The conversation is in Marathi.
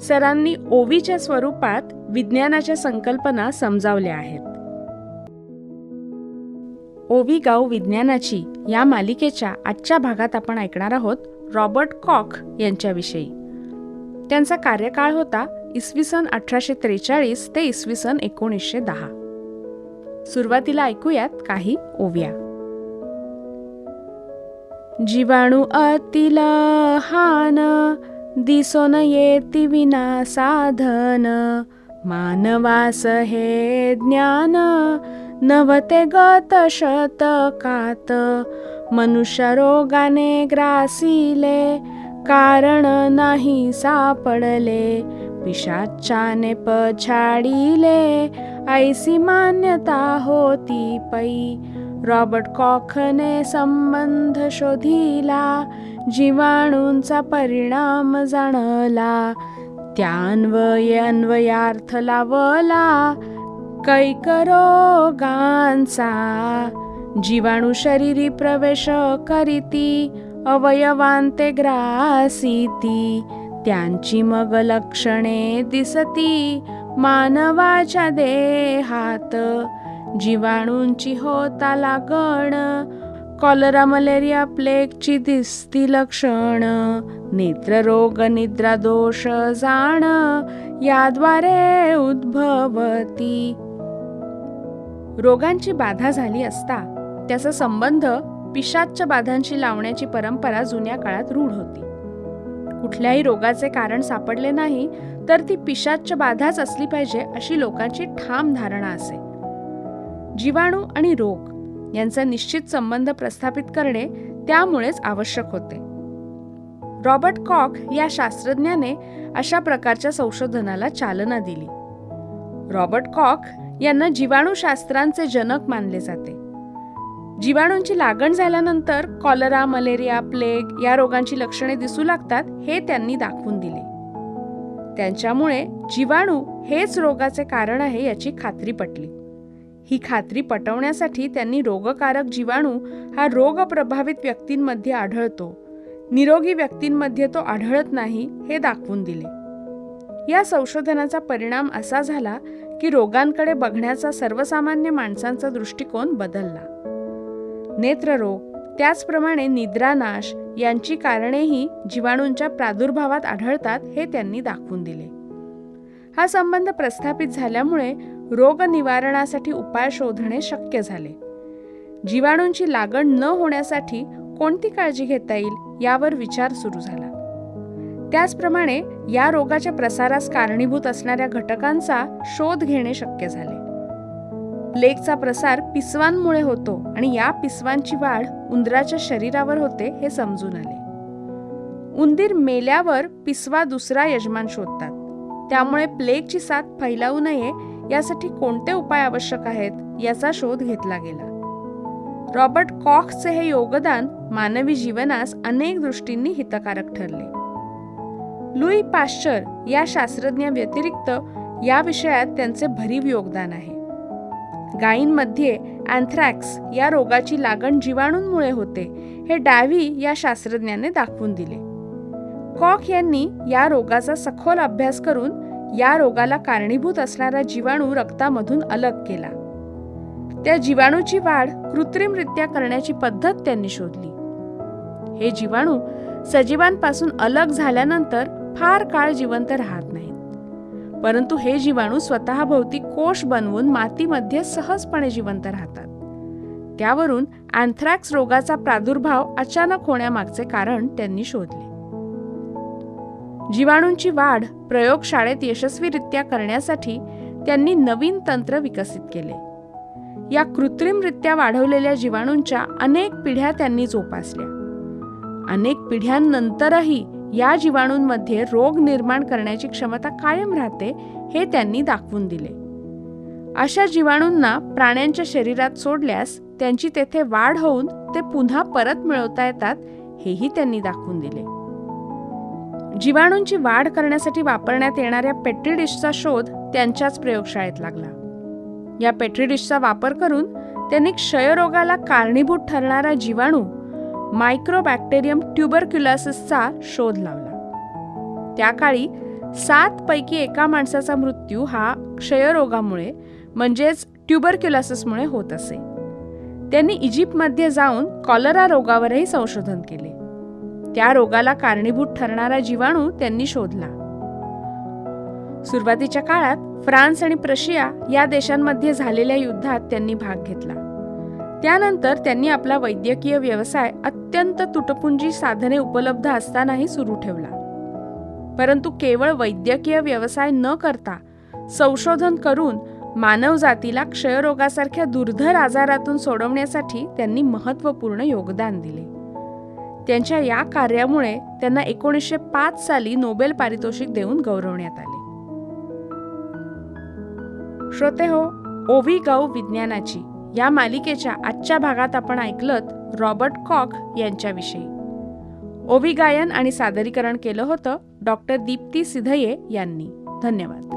सरांनी ओवीच्या स्वरूपात विज्ञानाच्या संकल्पना समजावल्या आहेत. ओवी गाव विज्ञानाची या मालिकेच्या आजच्या भागात आपण ऐकणार आहोत रॉबर्ट कॉक यांच्याविषयी. त्यांचा कार्यकाळ होता इसवी सन अठराशे त्रेचाळीस ते इसवी सन एकोणीसशे दहा. सुरुवातीला ऐकूयात काही ओव्या. जीवाणू अतिला हान दिसोन येती विना साधन मानवास हे ज्ञान नवते गत शतकात मनुष्य रोगाने ग्रासिले कारण नाही सापडले पिशाचाने पछाडिले ऐसी मान्यता होती पै रॉबर्ट कॉखने संबंध शोधिला जीवाणूंचा परिणाम जाणला. त्यान्वय अन्वयार्थ लावला कैकरोगांचा. जीवाणू शरीरी प्रवेश करीती अवयवांते ग्रासीती. त्यांची मग लक्षणे दिसती मानवाच्या देहात. जीवाणूंची होता लागण कॉलरा मलेरिया प्लेगची दिसती लक्षण. नेत्ररोग निद्रा दोष जाण याद्वारे उद्भवती. रोगांची बाधा झाली असता त्याचा संबंध पिशाच्च बाधांशी लावण्याची परंपरा जुन्या काळात रूढ होती. कुठल्याही रोगाचे कारण सापडले नाही तर ती पिशाच्च बाधाच असली पाहिजे अशी लोकांची ठाम धारणा असे. जीवाणू आणि रोग यांचा निश्चित संबंध प्रस्थापित करणे त्यामुळेच आवश्यक होते. रॉबर्ट कॉक या शास्त्रज्ञाने अशा प्रकारच्या संशोधनाला चालना दिली. रॉबर्ट कॉक यांना जीवाणूशास्त्रांचे जनक मानले जाते. जीवाणूंची लागण झाल्यानंतर कॉलरा मलेरिया प्लेग या रोगांची लक्षणे दिसू लागतात हे त्यांनी दाखवून दिले. त्यांच्यामुळे जीवाणू हेच रोगाचे कारण आहे याची खात्री पटली. ही खात्री पटवण्यासाठी त्यांनी रोगकारक जीवाणू हा रोग प्रभावित व्यक्तींमध्ये आढळतो. निरोगी व्यक्तींमध्ये तो आढळत नाही हे दाखवून दिले. या संशोधनाचा परिणाम असा झाला की रोगांकडे बघण्याचा सर्वसामान्य माणसांचा दृष्टिकोन बदलला. नेत्ररोग त्याचप्रमाणे निद्रानाश यांची कारणेही जीवाणूंच्या प्रादुर्भावात आढळतात हे त्यांनी दाखवून दिले. हा संबंध प्रस्थापित झाल्यामुळे रोग निवारणासाठी उपाय शोधणे शक्य झाले. जीवाणूंची लागण न होण्यासाठी कोणती काळजी घेता येईल यावर विचार सुरू झाला. त्याचप्रमाणे या रोगाच्या प्रसारास कारणीभूत असणाऱ्या घटकांचा शोध घेणे शक्य झाले. प्लेगचा प्रसार पिसवांमुळे होतो आणि या पिसवांची वाढ उंदराच्या शरीरावर होते हे समजून आले. उंदीर मेल्यावर पिसवा दुसरा यजमान शोधतात. त्यामुळे प्लेगची साथ फैलावू नये यासाठी कोणते उपाय आवश्यक आहेत याचा शोध घेतला गेला. रॉबर्ट कॉक्सचे हे योगदान मानवी जीवनास अनेक दृष्टींनी हितकारक ठरले. लुई पाश्चर या शास्त्रज्ञ व्यतिरिक्त या विषयात त्यांचे भरीव योगदान आहे. गायींमध्ये अँथ्रॅक्स या रोगाची लागण जीवाणूंमुळे होते हे डॅव्ही या शास्त्रज्ञाने दाखवून दिले. कॉक यांनी या रोगाचा सखोल अभ्यास करून या रोगाला कारणीभूत असणारा जीवाणू रक्तामधून अलग केला. त्या जीवाणूची वाढ कृत्रिमरित्या करण्याची पद्धत त्यांनी शोधली. हे जीवाणू सजीवांपासून अलग झाल्यानंतर फार काळ जिवंत राहत नाहीत. परंतु हे जीवाणू स्वतःभोवती कोश बनवून मातीमध्ये सहजपणे जिवंत राहतात. त्यावरून अँथ्रॅक्स रोगाचा प्रादुर्भाव अचानक होण्यामागचे कारण त्यांनी शोधले. जीवाणूंची वाढ प्रयोगशाळेत यशस्वीरित्या करण्यासाठी त्यांनी नवीन तंत्र विकसित केले. या कृत्रिमरित्या वाढवलेल्या जीवाणूंच्या अनेक पिढ्या त्यांनी जोपासल्या. अनेक पिढ्यांनंतरही या जीवाणूंमध्ये रोग निर्माण करण्याची क्षमता कायम राहते हे त्यांनी दाखवून दिले. अशा जीवाणूंना प्राण्यांच्या शरीरात सोडल्यास त्यांची तेथे वाढ होऊन ते पुन्हा परत मिळवता येतात हेही त्यांनी दाखवून दिले. जीवाणूंची वाढ करण्यासाठी वापरण्यात येणाऱ्या पेट्री डिशचा शोध त्यांच्याच प्रयोगशाळेत लागला. या पेट्री डिशचा वापर करून त्यांनी क्षयरोगाला कारणीभूत ठरणारा जीवाणू मायक्रोबॅक्टेरियम ट्युबरक्युलासिसचा शोध लावला. त्या काळी सात पैकी एका माणसाचा मृत्यू हा क्षयरोगामुळे म्हणजेच ट्युबरक्युलासिसमुळे होत असे. त्यांनी इजिप्तमध्ये जाऊन कॉलरा रोगावरही संशोधन केले. त्या रोगाला कारणीभूत ठरणारा जीवाणू त्यांनी शोधला. सुरुवातीच्या काळात फ्रान्स आणि प्रशिया या देशांमध्ये झालेल्या युद्धात त्यांनी भाग घेतला. त्यानंतर त्यांनी आपला वैद्यकीय व्यवसाय अत्यंत तुटपुंजी साधने उपलब्ध असतानाही सुरू ठेवला. परंतु केवळ वैद्यकीय व्यवसाय न करता संशोधन करून मानवजातीला क्षयरोगासारख्या दुर्धर आजारातून सोडवण्यासाठी त्यांनी महत्त्वपूर्ण योगदान दिले. त्यांच्या या कार्यामुळे त्यांना एकोणीसशे पाच साली नोबेल पारितोषिक देऊन गौरवण्यात आले. श्रोते हो ओवी गाऊ विज्ञानाची या मालिकेच्या आजच्या भागात आपण ऐकलत रॉबर्ट कॉक यांच्याविषयी. ओवी गायन आणि सादरीकरण केलं होतं डॉक्टर दीप्ती सिधये यांनी. धन्यवाद.